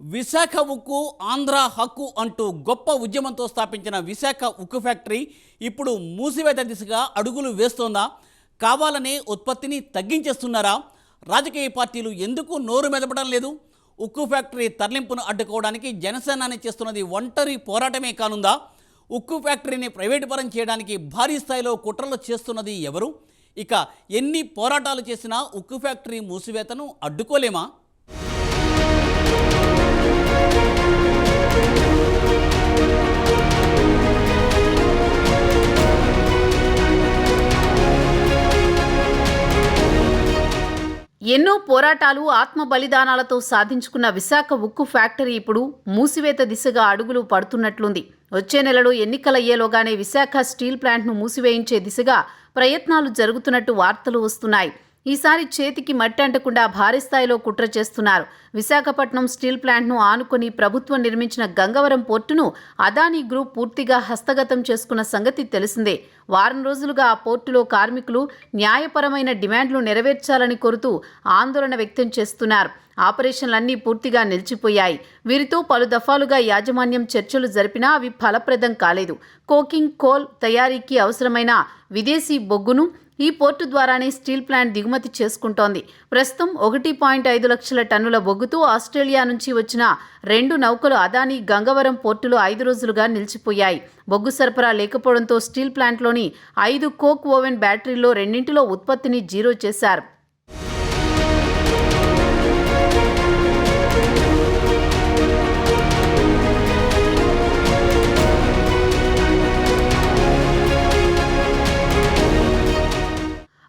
విశాఖ ఉక్కు ఆంధ్ర హక్కు అంటూ గొప్ప ఉద్యమంతో స్థాపించిన విశాఖ ఉక్కు ఫ్యాక్టరీ ఇప్పుడు మూసివేత దిశగా అడుగులు వేస్తోందా? కావాలనే ఉత్పత్తిని తగ్గించేస్తున్నారా? రాజకీయ పార్టీలు ఎందుకు నోరు మెదపడం లేదు? ఉక్కు ఫ్యాక్టరీ తరలింపును అడ్డుకోవడానికి జనసేనాని చేస్తున్నది ఒంటరి పోరాటమే కానుందా? ఉక్కు ఫ్యాక్టరీని ప్రైవేటు పరం చేయడానికి భారీ స్థాయిలో కుట్రలు చేస్తున్నది ఎవరు? ఇక ఎన్ని పోరాటాలు చేసినా ఉక్కు ఫ్యాక్టరీ మూసివేతను అడ్డుకోలేమా? ఎన్నో పోరాటాలు ఆత్మ బలిదానాలతో సాధించుకున్న విశాఖ ఉక్కు ఫ్యాక్టరీ ఇప్పుడు మూసివేత దిశగా అడుగులు పడుతున్నట్లుంది. వచ్చే నెలలో ఎన్నికలయ్యేలోగానే విశాఖ స్టీల్ ప్లాంట్ను మూసివేయించే దిశగా ప్రయత్నాలు జరుగుతున్నట్టు వార్తలు వస్తున్నాయి. ఈసారి చేతికి మట్టి అంటకుండా భారీ స్థాయిలో కుట్ర చేస్తున్నారు. విశాఖపట్నం స్టీల్ ప్లాంట్ను ఆనుకొని ప్రభుత్వం నిర్మించిన గంగవరం పోర్టును అదానీ గ్రూప్ పూర్తిగా హస్తగతం చేసుకున్న సంగతి తెలిసిందే. వారం రోజులుగా ఆ పోర్టులో కార్మికులు న్యాయపరమైన డిమాండ్లు నెరవేర్చాలని కోరుతూ ఆందోళన వ్యక్తం చేస్తున్నారు. ఆపరేషన్లన్నీ పూర్తిగా నిలిచిపోయాయి. వీరితో పలు దఫాలుగా యాజమాన్యం చర్చలు జరిపినా అవి ఫలప్రదం కాలేదు. కోకింగ్ కోల్ తయారీకి అవసరమైన విదేశీ బొగ్గును ఈ పోర్టు ద్వారానే స్టీల్ ప్లాంట్ దిగుమతి చేసుకుంటోంది. ప్రస్తుతం ఒకటి పాయింట్ ఐదు లక్షల టన్నుల బొగ్గుతో ఆస్ట్రేలియా నుంచి వచ్చిన రెండు నౌకలు అదాని గంగవరం పోర్టులో ఐదు రోజులుగా నిలిచిపోయాయి. బొగ్గు సరఫరా లేకపోవడంతో స్టీల్ ప్లాంట్లోని ఐదు కోక్ ఓవెన్ బ్యాటరీల్లో రెండింటిలో ఉత్పత్తిని జీరో చేశారు.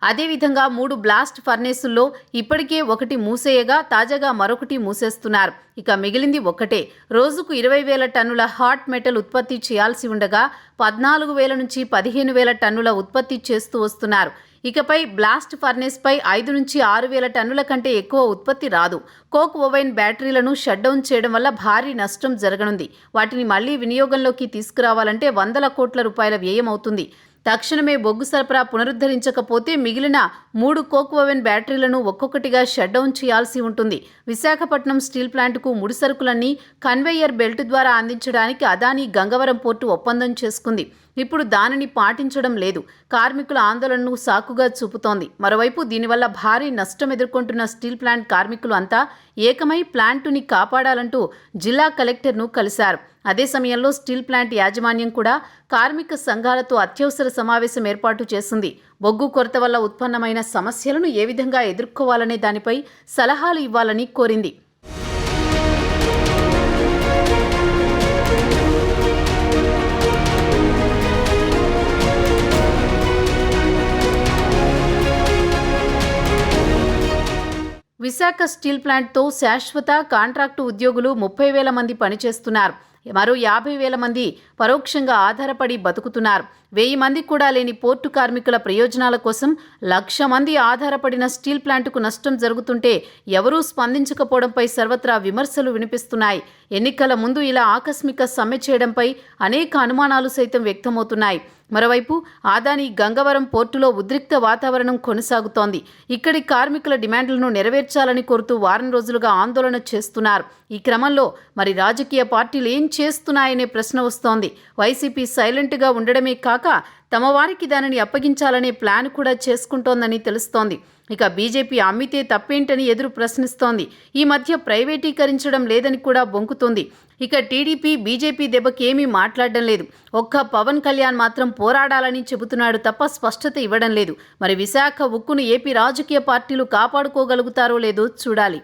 అదేవిధంగా మూడు బ్లాస్ట్ ఫర్నేసుల్లో ఇప్పటికే ఒకటి మూసేయగా తాజాగా మరొకటి మూసేస్తున్నారు. ఇక మిగిలింది ఒక్కటే. రోజుకు ఇరవై వేల టన్నుల హాట్ మెటల్ ఉత్పత్తి చేయాల్సి ఉండగా పద్నాలుగు వేల నుంచి పదిహేను వేల టన్నుల ఉత్పత్తి చేస్తూ వస్తున్నారు. ఇకపై బ్లాస్ట్ ఫర్నేస్పై ఐదు నుంచి ఆరు వేల టన్నుల కంటే ఎక్కువ ఉత్పత్తి రాదు. కోక్ ఓవెన్ బ్యాటరీలను షట్ డౌన్ చేయడం వల్ల భారీ నష్టం జరగనుంది. వాటిని మళ్ళీ వినియోగంలోకి తీసుకురావాలంటే వందల కోట్ల రూపాయల వ్యయం అవుతుంది. తక్షణమే బొగ్గు సరఫరా పునరుద్ధరించకపోతే మిగిలిన మూడు కోక్ ఓవెన్ బ్యాటరీలను ఒక్కొక్కటిగా షట్ డౌన్ చేయాల్సి ఉంటుంది. విశాఖపట్నం స్టీల్ ప్లాంట్కు ముడి సరుకులన్నీ కన్వేయర్ బెల్ట్ ద్వారా అందించడానికి అదానీ గంగవరం పోర్టు ఒప్పందం చేసుకుంది. ఇప్పుడు దానిని పాటించడం లేదు. కార్మికుల ఆందోళనను సాకుగా చూపుతోంది. మరోవైపు దీనివల్ల భారీ నష్టం ఎదుర్కొంటున్న స్టీల్ ప్లాంట్ కార్మికులు అంతా ఏకమై ప్లాంటుని కాపాడాలంటూ జిల్లా కలెక్టర్ను కలిశారు. అదే సమయంలో స్టీల్ ప్లాంట్ యాజమాన్యం కూడా కార్మిక సంఘాలతో అత్యవసర సమావేశం ఏర్పాటు చేసింది. బొగ్గు కొరత వల్ల ఉత్పన్నమైన సమస్యలను ఏ విధంగా ఎదుర్కోవాలనే దానిపై సలహాలు ఇవ్వాలని కోరింది. విశాఖ స్టీల్ ప్లాంట్తో శాశ్వత కాంట్రాక్టు ఉద్యోగులు ముప్పై వేల మంది పనిచేస్తున్నారు. మరో యాభై వేల మంది పరోక్షంగా ఆధారపడి బతుకుతున్నారు. వెయ్యి మంది కూడా లేని పోర్టు కార్మికుల ప్రయోజనాల కోసం లక్ష మంది ఆధారపడిన స్టీల్ ప్లాంటుకు నష్టం జరుగుతుంటే ఎవరూ స్పందించకపోవడంపై సర్వత్రా విమర్శలు వినిపిస్తున్నాయి. ఎన్నికల ముందు ఇలా ఆకస్మిక సమ్మె చేయడంపై అనేక అనుమానాలు సైతం వ్యక్తమవుతున్నాయి. మరోవైపు ఆదాని గంగవరం పోర్టులో ఉద్రిక్త వాతావరణం కొనసాగుతోంది. ఇక్కడి కార్మికుల డిమాండ్లను నెరవేర్చాలని కోరుతూ వారం రోజులుగా ఆందోళన చేస్తున్నారు. ఈ క్రమంలో మరి రాజకీయ పార్టీలు ఏం చేస్తున్నాయనే ప్రశ్న వస్తోంది. వైసీపీ సైలెంట్గా ఉండడమే కాక తమ వారికి దానిని అప్పగించాలనే ప్లాన్ కూడా చేసుకుంటోందని తెలుస్తోంది. ఇక బీజేపీ అమ్మితే తప్పేంటని ఎదురు ప్రశ్నిస్తోంది. ఈ మధ్య ప్రైవేటీకరించడం లేదని కూడా బొంకుతోంది. ఇక టీడీపీ బీజేపీ దెబ్బకి ఏమీ మాట్లాడడం లేదు. ఒక్క పవన్ కళ్యాణ్ మాత్రం పోరాడాలని చెబుతున్నాడు తప్ప స్పష్టత ఇవ్వడం లేదు. మరి విశాఖ ఉక్కును ఏపీ రాజకీయ పార్టీలు కాపాడుకోగలుగుతారో లేదో చూడాలి.